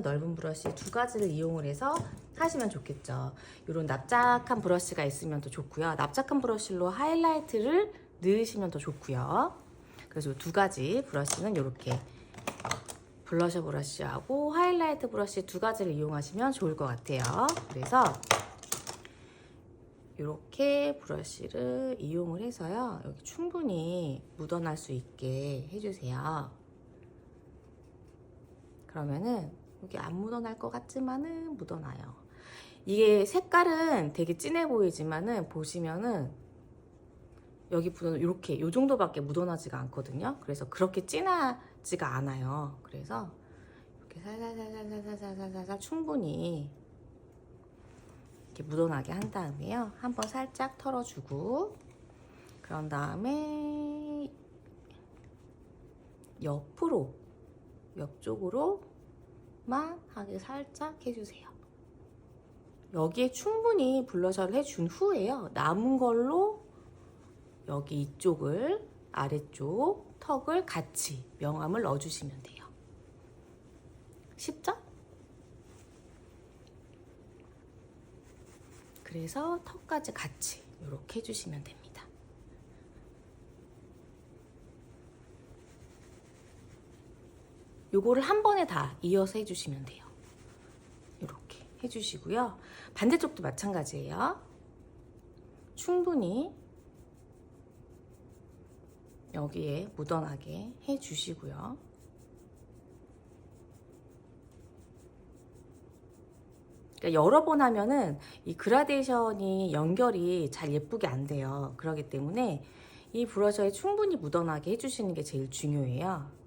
넓은 브러쉬 두 가지를 이용을 해서 하시면 좋겠죠. 이런 납작한 브러쉬가 있으면 더 좋고요. 납작한 브러쉬로 하이라이트를 넣으시면 더 좋고요. 그래서 두 가지 브러쉬는 이렇게 블러셔 브러쉬하고 하이라이트 브러쉬 두 가지를 이용하시면 좋을 것 같아요. 그래서 이렇게 브러쉬를 이용을 해서요. 여기 충분히 묻어날 수 있게 해주세요. 그러면은 여기 안 묻어날 것 같지만은 묻어나요. 이게 색깔은 되게 진해 보이지만은 보시면은 여기 묻어 이렇게 요 정도밖에 묻어나지가 않거든요. 그래서 그렇게 진하지가 않아요. 그래서 이렇게 살살살살살살살살 충분히 이렇게 묻어나게 한 다음에요. 한번 살짝 털어주고 그런 다음에 옆으로 옆쪽으로 만 하게 살짝 해주세요. 여기에 충분히 블러셔를 해준 후에요. 남은 걸로 여기 이쪽을 아래쪽 턱을 같이 명암을 넣어주시면 돼요. 쉽죠? 그래서 턱까지 같이 이렇게 해주시면 됩니다. 요거를 한 번에 다 이어서 해주시면 돼요. 이렇게 해주시고요. 반대쪽도 마찬가지예요. 충분히 여기에 묻어나게 해주시고요. 그러니까 여러 번 하면은 이 그라데이션이 연결이 잘 예쁘게 안 돼요. 그렇기 때문에 이 브러셔에 충분히 묻어나게 해주시는 게 제일 중요해요.